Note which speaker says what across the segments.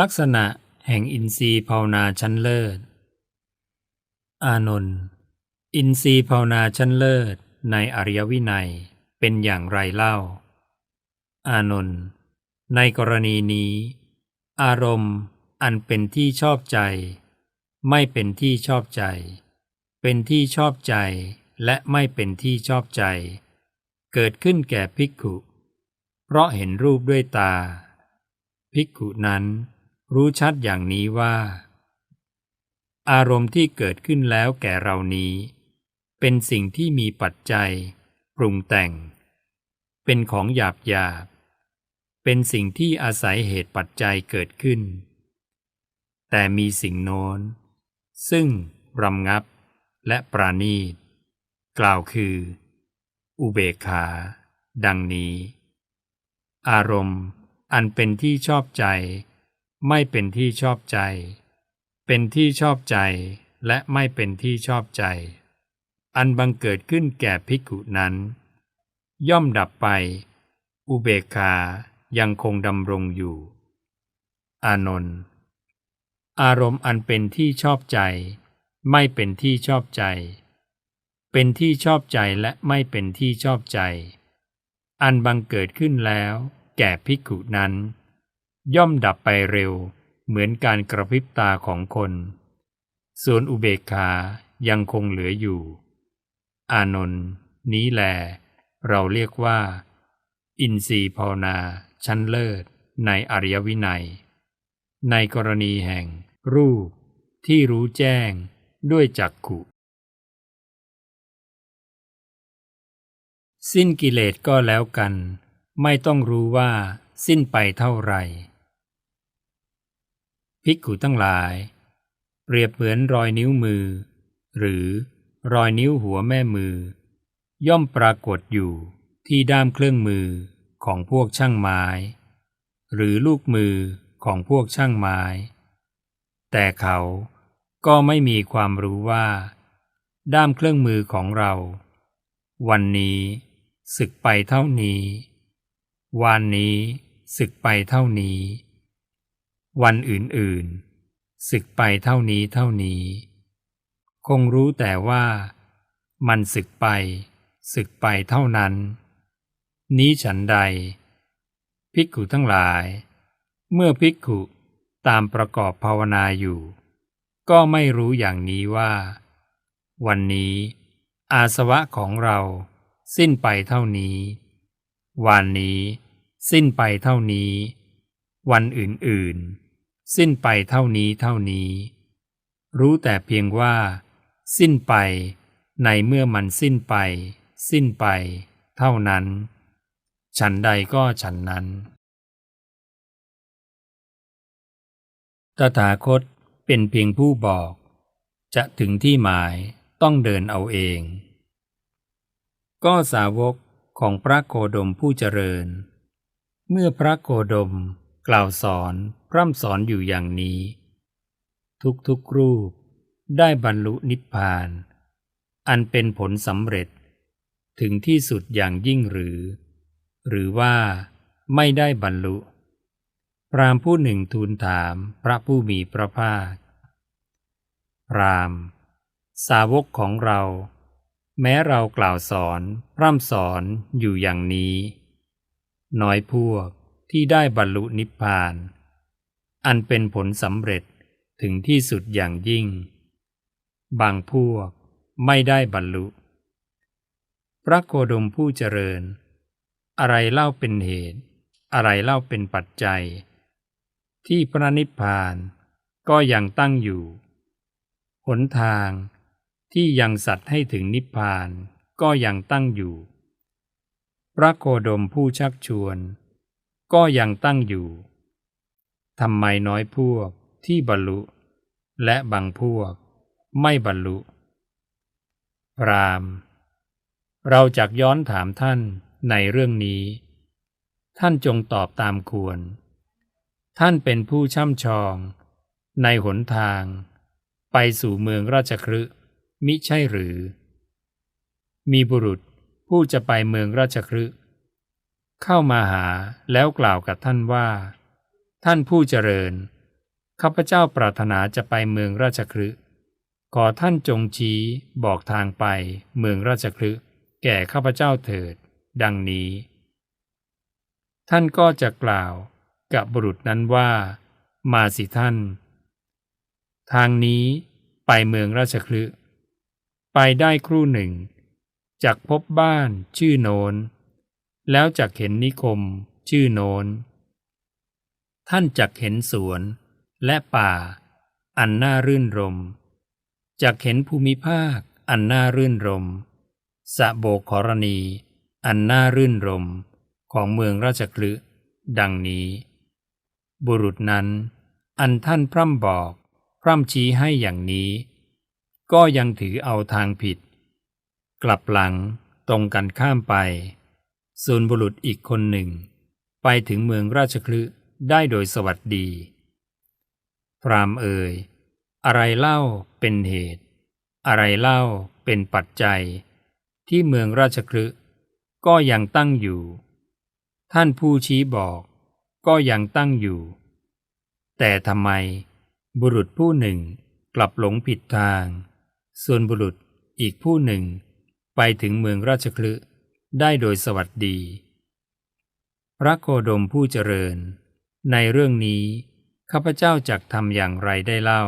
Speaker 1: ลักษณะแห่งอินทรีย์ภาวนาชั้นเลิศ อานนท์อินทรีย์ภาวนาชั้นเลิศในอริยวินัยเป็นอย่างไรเล่า อานนท์ในกรณีนี้ อารมณ์อันเป็นที่ชอบใจ ไม่เป็นที่ชอบใจ เป็นที่ชอบใจและไม่เป็นที่ชอบใจ เกิดขึ้นแก่ภิกขุ เพราะเห็นรูปด้วยตา ภิกขุนั้น รู้ชัดอย่างนี้ว่า อารมณ์ที่เกิดขึ้นแล้วแก่เรานี้ เป็นสิ่งที่มีปัจจัย ปรุงแต่ง เป็นของหยาบหยาบ เป็นสิ่งที่อาศัยเหตุปัจจัยเกิดขึ้น แต่มีสิ่งโน้น ซึ่งรำงับและปราณีต กล่าวคือ อุเบกขา ดังนี้ อารมณ์อันเป็นที่ชอบใจ ไม่เป็นที่ชอบใจ เป็นที่ชอบใจและไม่เป็นที่ชอบใจ อันบังเกิดขึ้นแก่ภิกขุนั้น ย่อมดับไป อุเบกขายังคงดำรงอยู่ อานนท์อารมณ์อันเป็นที่ชอบใจ ไม่เป็นที่ชอบใจ เป็นที่ชอบใจและไม่เป็นที่ชอบใจ อันบังเกิดขึ้นแล้ว แก่ภิกขุนั้น ย่อมดับไปเร็ว เหมือนการกระพริบตาของคน ส่วนอุเบกขายังคงเหลืออยู่ อานนท์นี้แลเราเรียกว่า อินทรีย์ภาวนาชั้นเลิศในอริยวินัย ในกรณีแห่ง รูปที่รู้แจ้งด้วยจักขุสิ้นกิเลสก็แล้วกัน ไม่ต้องรู้ว่าสิ้นไปเท่าไหร่ ภิกขุทั้งหลาย เปรียบเหมือนรอยนิ้วมือ หรือรอยนิ้วหัวแม่มือ ย่อมปรากฏอยู่ที่ด้ามเครื่องมือของพวกช่างไม้ หรือลูกมือของพวกช่างไม้ แต่เขาก็ไม่มีความรู้ว่า ด้ามเครื่องมือของเรา วันนี้ศึกไปเท่านี้ วันนี้ศึกไปเท่านี้ วันอื่นๆศึกไปเท่านี้เท่านี้ คงรู้แต่ว่ามันศึกไปศึกไปเท่านั้น นี้ฉันใด ภิกขุทั้งหลาย เมื่อภิกขุตามประกอบภาวนาอยู่ ก็ไม่รู้อย่างนี้ว่า วันนี้ อาสวะของเราสิ้นไปเท่านี้ วันนี้ สิ้นไปเท่านี้ วันอื่นๆ สิ้นไปเท่านี้เท่านี้ รู้แต่เพียงว่า สิ้นไป ในเมื่อมันสิ้นไป สิ้นไป เท่านั้น ฉันใดก็ฉันนั้น ตถาคตเป็นเพียงผู้บอก จะถึงที่หมายต้องเดินเอาเอง ก็สาวกของพระโคดมผู้เจริญ เมื่อพระโคดมกล่าวสอน ร่ำสอนอยู่อย่างนี้ ทุกๆรูปได้บรรลุนิพพาน อันเป็นผลสำเร็จ ถึงที่สุดอย่างยิ่งหรือ หรือว่าไม่ได้บรรลุ พรามผู้หนึ่งทูลถามพระผู้มีพระภาค พราม สาวกของเรา แม้เรากล่าวสอนพร่ำสอนอยู่อย่างนี้ น้อยพวกที่ได้บรรลุนิพพาน อันเป็นผลสำเร็จถึงที่สุดอย่างยิ่ง บางพวกไม่ได้บรรลุ พระโคดมผู้เจริญ อะไรเล่าเป็นเหตุ อะไรเล่าเป็นปัจจัย ที่พระนิพพานก็ยังตั้งอยู่ หนทางที่ยังสัตว์ให้ถึงนิพพานก็ยังตั้งอยู่ พระโคดมผู้ชักชวน ก็ยังตั้งอยู่ ทำไมน้อยพวกที่บรรลุ และบางพวกไม่บรรลุพราม เราจักย้อนถามท่านในเรื่องนี้ ท่านจงตอบตามควร ท่านเป็นผู้ช่ำชอง ในหนทาง ไปสู่เมืองราชครึมิใช่หรือ มีบุรุษผู้จะไปเมืองราชครึเข้ามาหาแล้วกล่าวกับท่านว่า ท่านผู้เจริญ ข้าพเจ้าปรารถนาจะไปเมืองราชคฤห์ขอท่านจงชี้บอกทางไปเมืองราชคฤห์แก่ข้าพเจ้าเถิด ดังนี้ ท่านก็จะกล่าวกับบุรุษนั้นว่า มาสิท่าน ทางนี้ไปเมืองราชคฤห์ไปได้ครู่หนึ่งจากพบบ้านชื่อโนน แล้วจากเห็นนิคมชื่อโนน ท่านจักเห็นสวน และป่า อันน่ารื่นรมจักเห็นภูมิภาค อันน่ารื่นรมสะโบกขรณี อันน่ารื่นรมของเมืองราชคลึดังนี้ บุรุษนั้น อันท่านพร่ำบอก พร่ำชี้ให้อย่างนี้ ก็ยังถือเอาทางผิด กลับหลังตรงกันข้ามไปส่วนบุรุษอีกคนหนึ่ง ไปถึงเมืองราชคลึ ได้โดยสวัสดี พรามเอ่ย อะไรเล่าเป็นเหตุ อะไรเล่าเป็นปัจจัย ที่เมืองราชคลึก็ยังตั้งอยู่ ท่านผู้ชี้บอกก็ยังตั้งอยู่ แต่ทำไมบุรุษผู้หนึ่งกลับหลงผิดทาง ส่วนบุรุษอีกผู้หนึ่งไปถึงเมืองราชคลึได้โดยสวัสดี พระโคดมผู้เจริญ ในเรื่องนี้ ข้าพเจ้าจักทำอย่างไรได้เล่า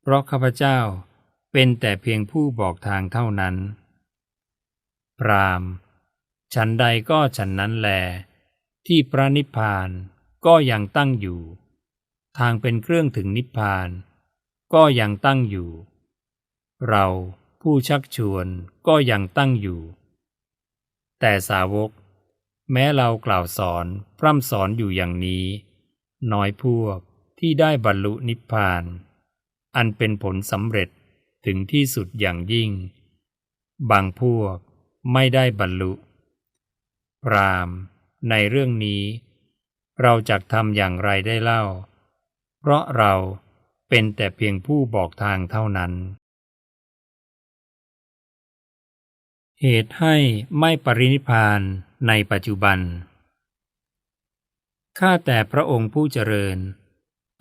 Speaker 1: เพราะข้าพเจ้าเป็นแต่เพียงผู้บอกทางเท่านั้น พรามฉันใดก็ฉันนั้นแล ที่พระนิพพานก็ยังตั้งอยู่ ทางเป็นเครื่องถึงนิพพาน ก็ยังตั้งอยู่ เราผู้ชักชวนก็ยังตั้งอยู่ แต่สาวก แม้เรากล่าวสอนพร่ำสอนอยู่อย่างนี้ น้อยพวกที่ได้บรรลุนิพพาน อันเป็นผลสำเร็จถึงที่สุดอย่างยิ่ง บางพวกไม่ได้บรรลุพรามในเรื่องนี้ เราจะทำอย่างไรได้เล่า เพราะเราเป็นแต่เพียงผู้บอกทางเท่านั้น เหตุให้ไม่ปรินิพานในปัจจุบัน ข้าแต่พระองค์ผู้เจริญ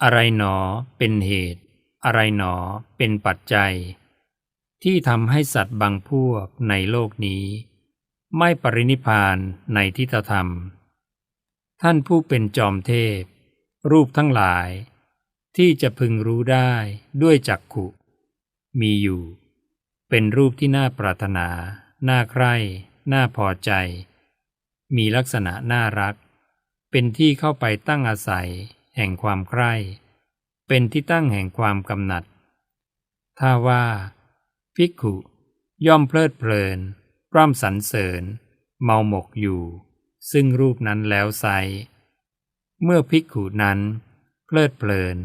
Speaker 1: อะไรหนอเป็นเหตุ อะไรหนอเป็นปัจจัย ที่ทำให้สัตว์บางพวกในโลกนี้ ไม่ปรินิพานในทิฏฐธรรม ท่านผู้เป็นจอมเทพ รูปทั้งหลาย ที่จะพึงรู้ได้ด้วยจักขุ มีอยู่ เป็นรูปที่น่าปรารถนา น่าใคร่ น่าพอใจ มีลักษณะน่ารัก เป็นที่เข้าไปตั้งอาศัย แห่งความใคร่ เป็นที่ตั้งแห่งความกำหนัด ถ้าว่า ภิกขุย่อมเพลิดเพลินร่ำสรรเสริญ เมาหมกอยู่ ซึ่งรูปนั้นแล้วไซเมื่อภิกขุนั้น เพลิดเพลิน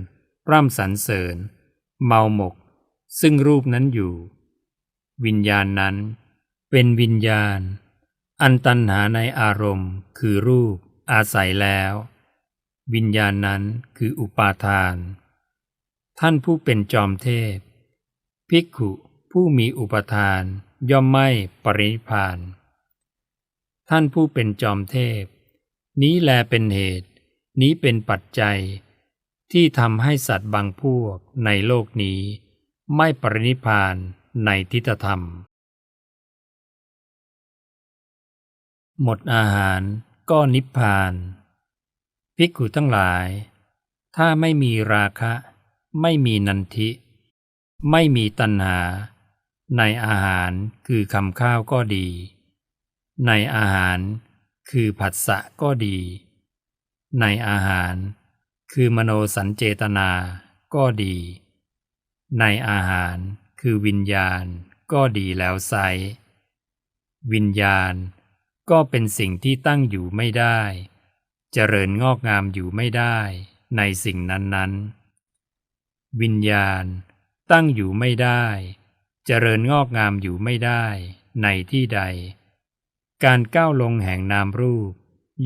Speaker 1: ร่ำสรรเสริญ เมาหมก ซึ่งรูปนั้นอยู่ วิญญาณนั้น เป็นวิญญาณ อันตันหาในอารมณ์คือรูป อาศัยแล้ว วิญญาณนั้นคืออุปาทาน ท่านผู้เป็นจอมเทพ ภิกขุผู้มีอุปทานย่อมไม่ปรินิพาน ท่านผู้เป็นจอมเทพ นี้แลเป็นเหตุ นี้เป็นปัจจัย ที่ทำให้สัตว์บางพวกในโลกนี้ ไม่ปรินิพานในทิฏฐธรรม หมดอาหาร ก็นิพพาน ภิกขุทั้งหลาย ถ้าไม่มีราคะ ไม่มีนันทิ ไม่มีตัณหา ในอาหารคือคำข้าวก็ดี ในอาหารคือผัสสะก็ดี ในอาหารคือมโนสัญเจตนาก็ดี ในอาหารคือวิญญาณก็ดีแล้วไซวิญญาณ ก็เป็นสิ่งที่ตั้งอยู่ไม่ได้ เจริญงอกงามอยู่ไม่ได้ในสิ่งนั้นๆ วิญญาณตั้งอยู่ไม่ได้ เจริญงอกงามอยู่ไม่ได้ในที่ใด การก้าวลงแห่งนามรูป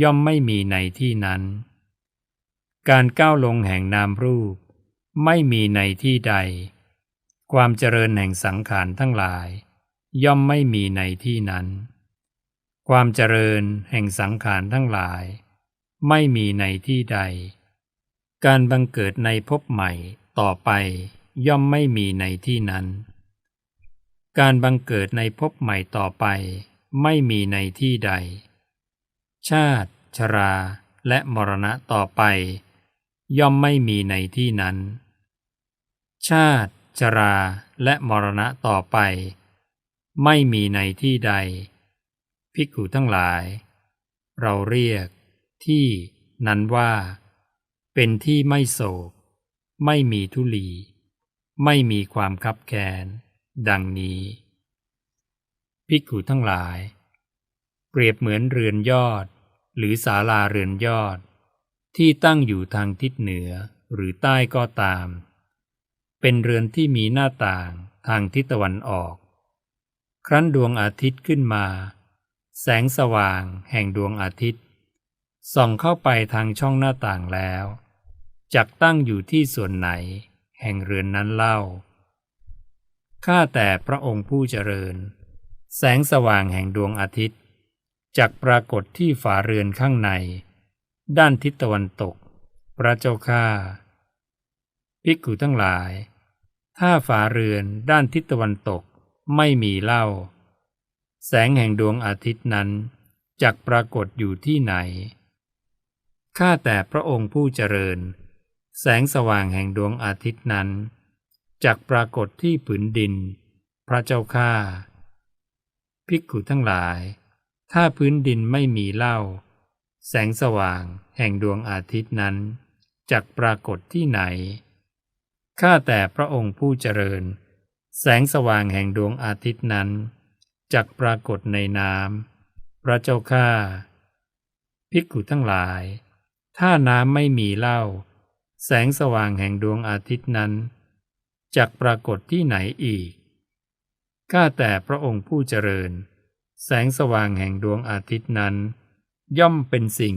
Speaker 1: ย่อมไม่มีในที่นั้น การก้าวลงแห่งนามรูป ไม่มีในที่ใด ความเจริญแห่งสังขารทั้งหลาย ย่อมไม่มีในที่นั้น ความเจริญแห่งสังขารทั้งหลาย ไม่มีในที่ใด การบังเกิดในภพใหม่ต่อไปย่อมไม่มีในที่นั้น การบังเกิดในภพใหม่ต่อไป ไม่มีในที่ใด ชาติ ชราและมรณะต่อไป ย่อมไม่มีในที่นั้น ชาติ ชราและมรณะต่อไป ไม่มีในที่ใด ภิกขุทั้งหลาย เราเรียกที่นั้นว่า เป็นที่ไม่โศก ไม่มีทุลี ไม่มีความคับแค้นดังนี้ ภิกขุทั้งหลาย เปรียบเหมือนเรือนยอด หรือศาลาเรือนยอด ที่ตั้งอยู่ทางทิศเหนือหรือใต้ก็ตาม เป็นเรือนที่มีหน้าต่างทางทิศตะวันออก ครั้นดวงอาทิตย์ขึ้นมา แสงสว่างแห่งดวงอาทิตย์ ส่องเข้าไปทางช่องหน้าต่างแล้วจักตั้งอยู่ที่ส่วนไหน แห่งเรือนนั้นเล่า ข้าแต่พระองค์ผู้เจริญ แสงสว่างแห่งดวงอาทิตย์จักปรากฏที่ฝาเรือนข้างใน ด้านทิศตะวันตก พระเจ้าข้าภิกขุทั้งหลาย ถ้าฝาเรือนด้านทิศตะวันตกไม่มีเล่า แสงแห่งดวงอาทิตย์นั้นจักปรากฏอยู่ที่ไหน ข้าแต่พระองค์ผู้เจริญ แสงสว่างแห่งดวงอาทิตย์นั้นจักปรากฏที่ผืนดิน พระเจ้าข้าภิกขุทั้งหลาย ถ้าพื้นดินไม่มีเล่า แสงสว่างแห่งดวงอาทิตย์นั้นจักปรากฏที่ไหน ข้าแต่พระองค์ผู้เจริญ แสงสว่างแห่งดวงอาทิตย์นั้น จักปรากฏในน้ำพระเจ้าข้าภิกขุทั้งหลาย ถ้าน้ำไม่มีเล่า แสงสว่างแห่งดวงอาทิตย์นั้นจักปรากฏที่ไหนอีก ข้าแต่พระองค์ผู้เจริญ แสงสว่างแห่งดวงอาทิตย์นั้น ย่อมเป็นสิ่ง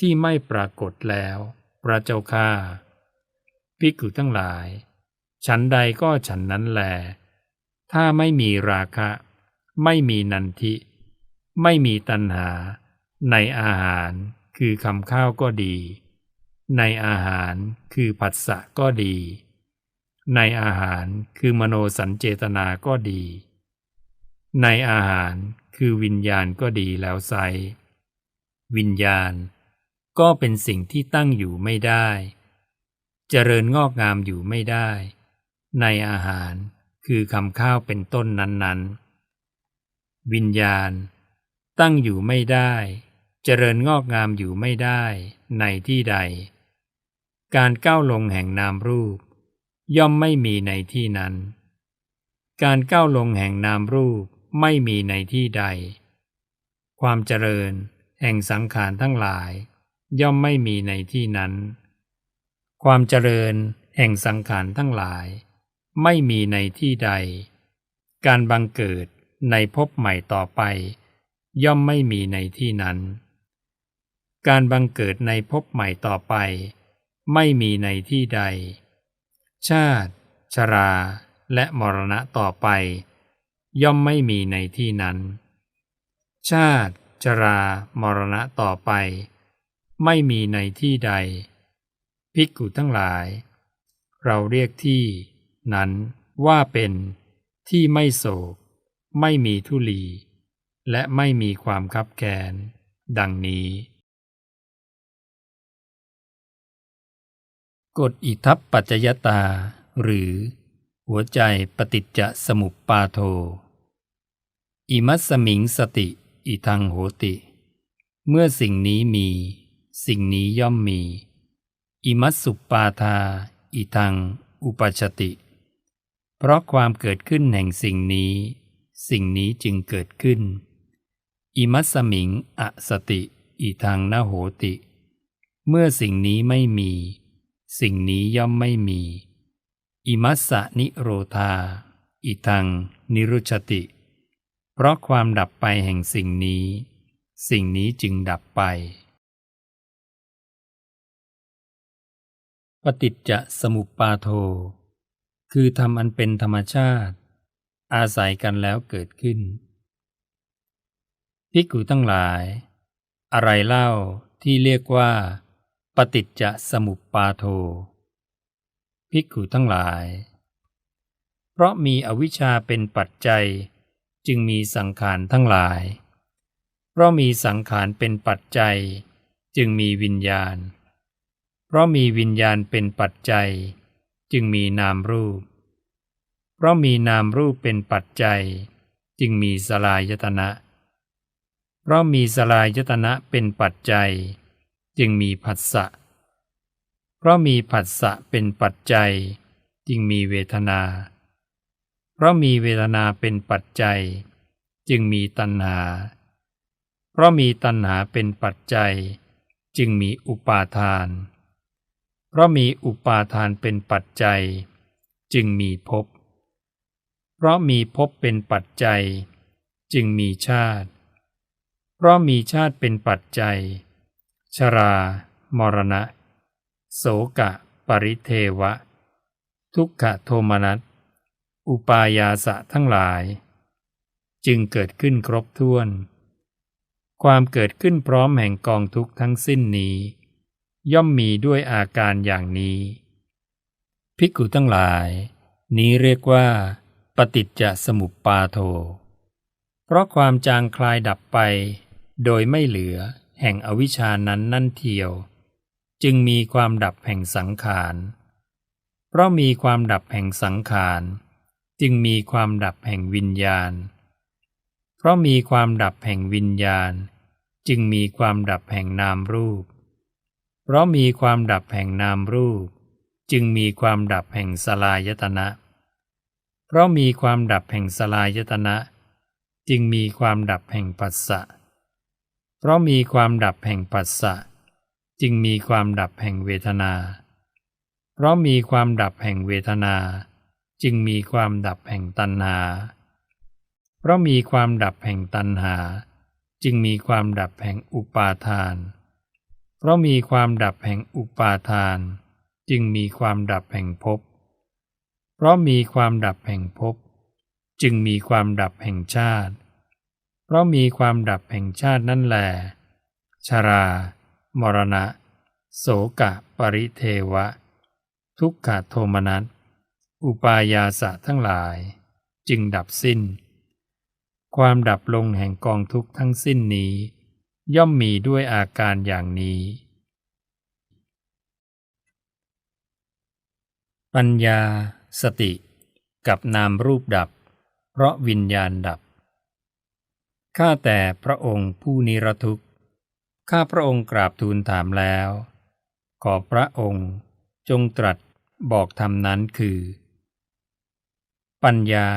Speaker 1: ที่ไม่ปรากฏแล้ว พระเจ้าข้าภิกขุทั้งหลาย ฉันใดก็ฉันนั้นแล ถ้าไม่มีราคะ ไม่มีนันทิ ไม่มีตัณหา ในอาหารคือคำข้าวก็ดี ในอาหารคือผัสสะก็ดี ในอาหารคือมโนสัญเจตนาก็ดี ในอาหารคือวิญญาณก็ดีแล้วไซวิญญาณ ก็เป็นสิ่งที่ตั้งอยู่ไม่ได้ เจริญงอกงามอยู่ไม่ได้ ในอาหารคือคำข้าวเป็นต้นนั้นๆ วิญญาณ ตั้งอยู่ไม่ได้ เจริญงอกงามอยู่ไม่ได้ในที่ใด การก้าวลงแห่งนามรูป ย่อมไม่มีในที่นั้น การก้าวลงแห่งนามรูปไม่มีในที่ใด ความเจริญแห่งสังขารทั้งหลาย ย่อมไม่มีในที่นั้น ความเจริญแห่งสังขารทั้งหลาย ไม่มีในที่ใด การบังเกิด ในภพใหม่ต่อไป ย่อมไม่มีในที่นั้น การบังเกิดในภพใหม่ต่อไป ไม่มีในที่ใด ชาติ ชราและมรณะต่อไป ย่อมไม่มีในที่นั้น ชาติ ชรามรณะต่อไป ไม่มีในที่ใด ภิกขุทั้งหลาย เราเรียกที่ นั้นว่าเป็นที่ไม่โศก ไม่มีทุลี และไม่มีความคับแค้นดังนี้ กฎอิทัปปัจจยตา หรือ หัวใจปฏิจจสมุปปาโท อิมัสสมิงสติ อิทังโหติ เมื่อสิ่งนี้มี สิ่งนี้ย่อมมี อิมัสสุปปาทา อิทังอุปชติ เพราะความเกิดขึ้นแห่งสิ่งนี้ สิ่งนี้จึงเกิดขึ้น อิมัสมิงอสติอิทังนโหติ เมื่อสิ่งนี้ไม่มี สิ่งนี้ย่อมไม่มี อิมัสสะนิโรธาอิทังนิรุชติ เพราะความดับไปแห่งสิ่งนี้ สิ่งนี้จึงดับไป ปฏิจจสมุปปาโท คือธรรมอันเป็นธรรมชาติ อาศัยกันแล้วเกิดขึ้น ภิกขุทั้งหลาย อะไรเล่าที่เรียกว่า ปฏิจจสมุปปาโท ภิกขุทั้งหลาย เพราะมีอวิชชาเป็นปัจจัยจึงมีสังขารทั้งหลาย เพราะมีสังขารเป็นปัจจัย จึงมีวิญญาณ เพราะมีวิญญาณเป็นปัจจัย จึงมีนามรูป เพราะมีนามรูปเป็นปัจจัย จึงมีสลายตนะ เพราะมีสลายตนะเป็นปัจจัย จึงมีผัสสะ เพราะมีผัสสะเป็นปัจจัย จึงมีเวทนา เพราะมีเวทนาเป็นปัจจัย จึงมีตัณหา เพราะมีตัณหาเป็นปัจจัย จึงมีอุปาทาน เพราะมีอุปาทานเป็นปัจจัย จึงมีภพ เพราะมีภพเป็นปัจจัย จึงมีชาติ เพราะมีชาติเป็นปัจจัย ชรา มรณะ โสกะ ปริเทวะ ทุกขโทมนัส อุปายาสะทั้งหลาย จึงเกิดขึ้นครบถ้วน ความเกิดขึ้นพร้อมแห่งกองทุกทั้งสิ้นนี้ ย่อมมีด้วยอาการอย่างนี้ ภิกขุทั้งหลาย นี้เรียกว่า ปฏิจจสมุปปาโท เพราะความจางคลายดับไป โดยไม่เหลือแห่งอวิชานั้นนั่นเทียว จึงมีความดับแห่งสังขาร เพราะมีความดับแห่งสังขาร จึงมีความดับแห่งวิญญาณ เพราะมีความดับแห่งวิญญาณ จึงมีความดับแห่งนามรูป เพราะมีความดับแห่งนามรูป จึงมีความดับแห่งสลายตนะ เพราะมีความดับแห่งสลายตนะ จึงมีความดับแห่งปัสสะ เพราะมีความดับแห่งปัสสะ จึงมีความดับแห่งเวทนา เพราะมีความดับแห่งเวทนา จึงมีความดับแห่งตัณหา เพราะมีความดับแห่งตัณหา จึงมีความดับแห่งอุปาทาน เพราะมีความดับแห่งอุปาทาน จึงมีความดับแห่งภพ เพราะมีความดับแห่งภพจึงมีความดับแห่งชาติ เพราะมีความดับแห่งชาตินั่นแหลชรา มรณะ โสกะปริเทวะ ทุกขโทมนัส อุปายาสะทั้งหลาย จึงดับสิ้น ความดับลงแห่งกองทุกข์ทั้งสิ้นนี้ ย่อมมีด้วยอาการอย่างนี้ ปัญญา สติกับนามรูปดับ เพราะวิญญาณดับ ข้าแต่พระองค์ผู้นิรทุกข์ ข้าพระองค์กราบทูลถามแล้ว ขอพระองค์จงตรัสบอกธรรมนั้นคือ ปัญญา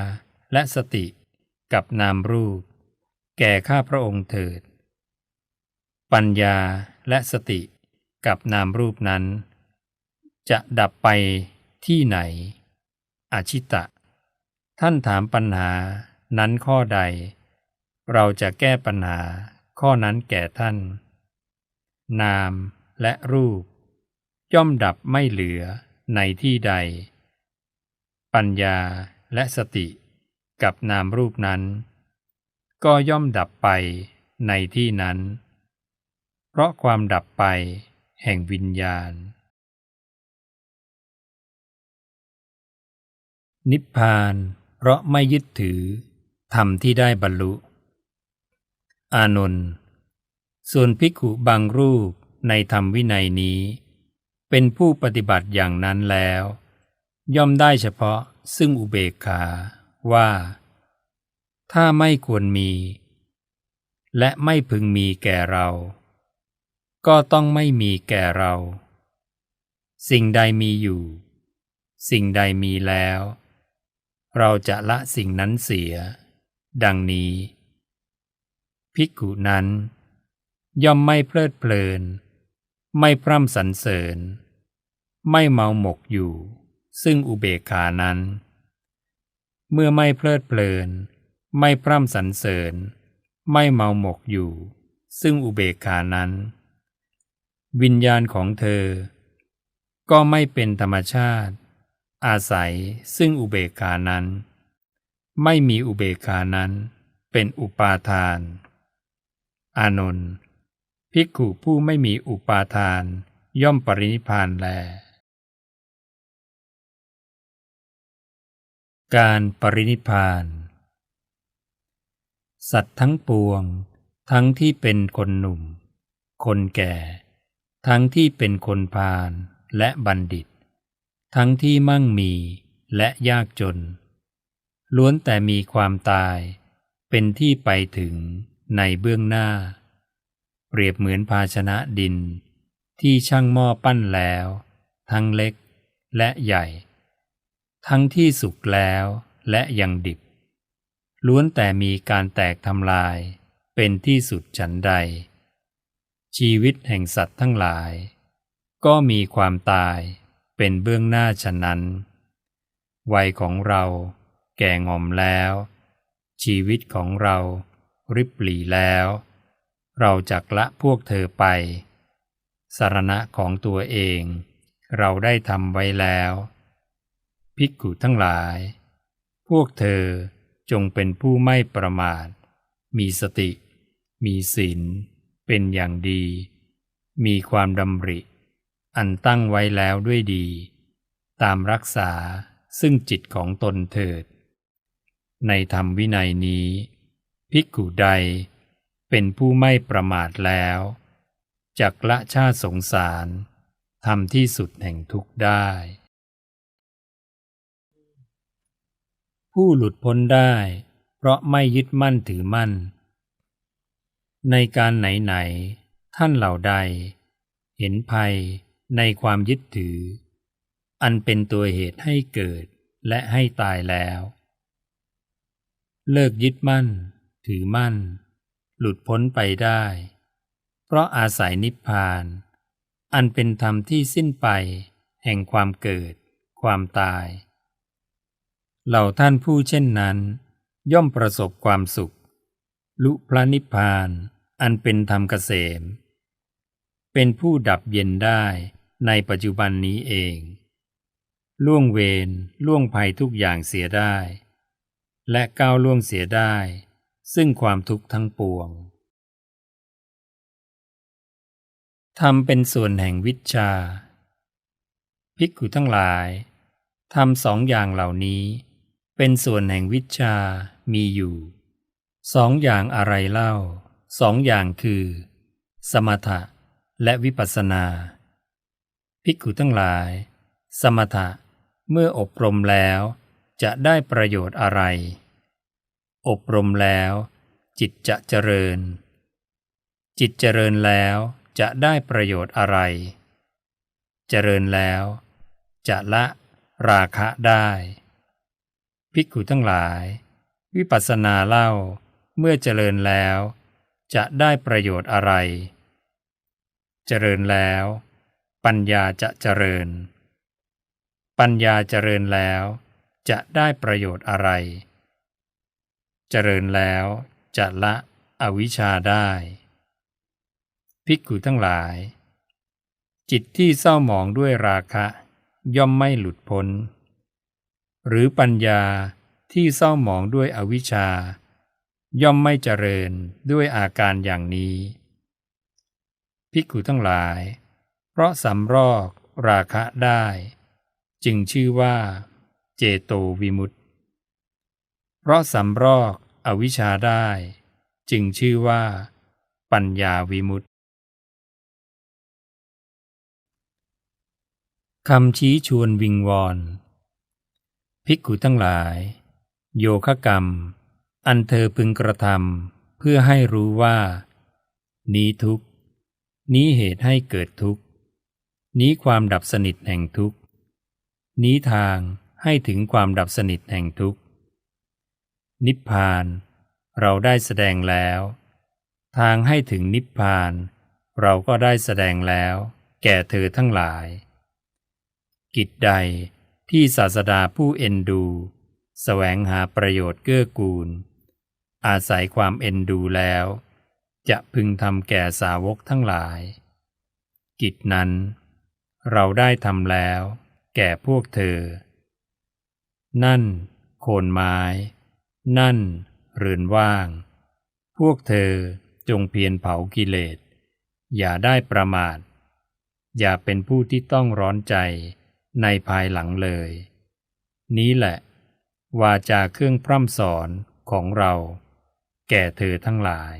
Speaker 1: และสติกับนามรูป แก่ข้าพระองค์เถิด ปัญญาและสติกับนามรูปนั้น จะดับไปที่ไหน อาชิตะ ท่านถามปัญหานั้นข้อใด เราจะแก้ปัญหาข้อนั้นแก่ท่าน นามและรูป ย่อมดับไม่เหลือในที่ใด ปัญญาและสติกับนามรูปนั้น ก็ย่อมดับไปในที่นั้น เพราะความดับไปแห่งวิญญาณ นิพพานเพราะไม่ยึดถือธรรมที่ได้บรรลุ อานนท์ส่วนภิกขุบางรูปในธรรมวินัยนี้ เป็นผู้ปฏิบัติอย่างนั้นแล้ว ย่อมได้เฉพาะซึ่งอุเบกขาว่า ถ้าไม่ควรมี และไม่พึงมีแก่เรา ก็ต้องไม่มีแก่เรา สิ่งใดมีอยู่ สิ่งใดมีแล้ว เราจะละสิ่งนั้นเสีย ดังนี้ ภิกขุนั้น ย่อมไม่เพลิดเพลิน ไม่พร่ำสรรเสริญ ไม่เมาหมกอยู่ ซึ่งอุเบกขานั้น เมื่อไม่เพลิดเพลิน ไม่พร่ำสรรเสริญ ไม่เมาหมกอยู่ ซึ่งอุเบกขานั้น วิญญาณของเธอ ก็ไม่เป็นธรรมชาติ อาศัยซึ่งอุเบกานั้น ไม่มีอุเบกานั้นเป็นอุปาทาน อานนท์ภิกขุผู้ไม่มีอุปาทานย่อมปรินิพานแล การปรินิพพาน สัตว์ทั้งปวง ทั้งที่เป็นคนหนุ่ม คนแก่ ทั้งที่เป็นคนพาลและบัณฑิต ทั้งที่มั่งมีและยากจน ล้วนแต่มีความตาย เป็นที่ไปถึงในเบื้องหน้า เปรียบเหมือนภาชนะดิน ที่ช่างหม้อปั้นแล้ว ทั้งเล็กและใหญ่ ทั้งที่สุกแล้วและยังดิบ ล้วนแต่มีการแตกทำลาย เป็นที่สุดฉันใด ชีวิตแห่งสัตว์ทั้งหลาย ก็มีความตาย เป็นเบื้องหน้าฉะนั้น วัยของเราแก่งอมแล้ว ชีวิตของเราริบหลีแล้ว เราจักละพวกเธอไป สารณะของตัวเอง เราได้ทำไว้แล้ว ภิกขุทั้งหลาย พวกเธอจงเป็นผู้ไม่ประมาท มีสติ มีศีลเป็นอย่างดี มีความดำริ อันตั้งไว้แล้วด้วยดี ตามรักษาซึ่งจิตของตนเถิด ในธรรมวินัยนี้ ภิกขุใดเป็นผู้ไม่ประมาทแล้วจักละชาติสงสารทำที่สุดแห่งทุกข์ได้ ผู้หลุดพ้นได้ เพราะไม่ยึดมั่นถือมั่น ในการไหน ๆ ท่านเหล่าใด เห็นภัย ในความยึดถือ อันเป็นตัวเหตุให้เกิดและให้ตายแล้ว เลิกยึดมั่น ถือมั่น หลุดพ้นไปได้ เพราะอาศัยนิพพาน อันเป็นธรรมที่สิ้นไป แห่งความเกิด ความตาย เหล่าท่านผู้เช่นนั้น ย่อมประสบความสุข ลุพระนิพพาน อันเป็นธรรมเกษมเป็นผู้ดับเย็นได้ ในปัจจุบันนี้เอง ล่วงเวรล่วงภัยทุกอย่างเสียได้ และก้าวล่วงเสียได้ ซึ่งความทุกข์ทั้งปวงทำเป็นส่วนแห่งวิชา ภิกขุทั้งหลายทำสองอย่างเหล่านี้ เป็นส่วนแห่งวิชามีอยู่สองอย่างอะไรเล่าสองอย่างคือ สมถะและวิปัสสนา ภิกขุทั้งหลาย สมถะเมื่ออบรมแล้วจะได้ประโยชน์อะไร อบรมแล้ว จิตจะเจริญ จิตเจริญแล้วจะได้ประโยชน์อะไร เจริญแล้ว จะละราคะได้ ภิกขุทั้งหลาย วิปัสสนาเล่าเมื่อเจริญแล้ว จะได้ประโยชน์อะไร เจริญแล้ว ปัญญาจะเจริญ ปัญญาเจริญแล้ว จะได้ประโยชน์อะไร เจริญแล้วจะละอวิชชาได้ ภิกขุทั้งหลาย จิตที่เศร้าหมองด้วยราคะ ย่อมไม่หลุดพ้น หรือปัญญาที่เศร้าหมองด้วยอวิชชา ย่อมไม่เจริญด้วยอาการอย่างนี้ ภิกขุทั้งหลาย เพราะสำรอกราคะได้ จึงชื่อว่า เจโตวิมุตติ เพราะสำรอกอวิชชาได้ จึงชื่อว่า ปัญญาวิมุตติคำชี้ชวนวิงวอนภิกขุทั้งหลาย โยคะกรรม อันเธอพึงกระทำเพื่อให้รู้ว่า นี้ทุกนี้เหตุให้เกิดทุก นี้ความดับสนิทแห่งทุกนี้ทางให้ถึงความดับสนิทแห่งทุกนิพพานเราได้แสดงแล้ว ทางให้ถึงนิพพาน เราก็ได้แสดงแล้ว แก่เธอทั้งหลาย กิจใดที่ศาสดาผู้เอ็นดูสแสวงหาประโยชน์เกื้อกูล อาศัยความเอ็นดูแล้ว จะพึงทำแก่สาวกทั้งหลาย กิจนั้น เราได้ทำแล้ว แก่พวกเธอ นั่น โคนไม้ นั่น เรือนว่าง พวกเธอจงเพียรเผากิเลส อย่าได้ประมาท อย่าเป็นผู้ที่ต้องร้อนใจในภายหลังเลย นี้แหละ วาจาเครื่องพร่ำสอนของเรา แก่เธอทั้งหลาย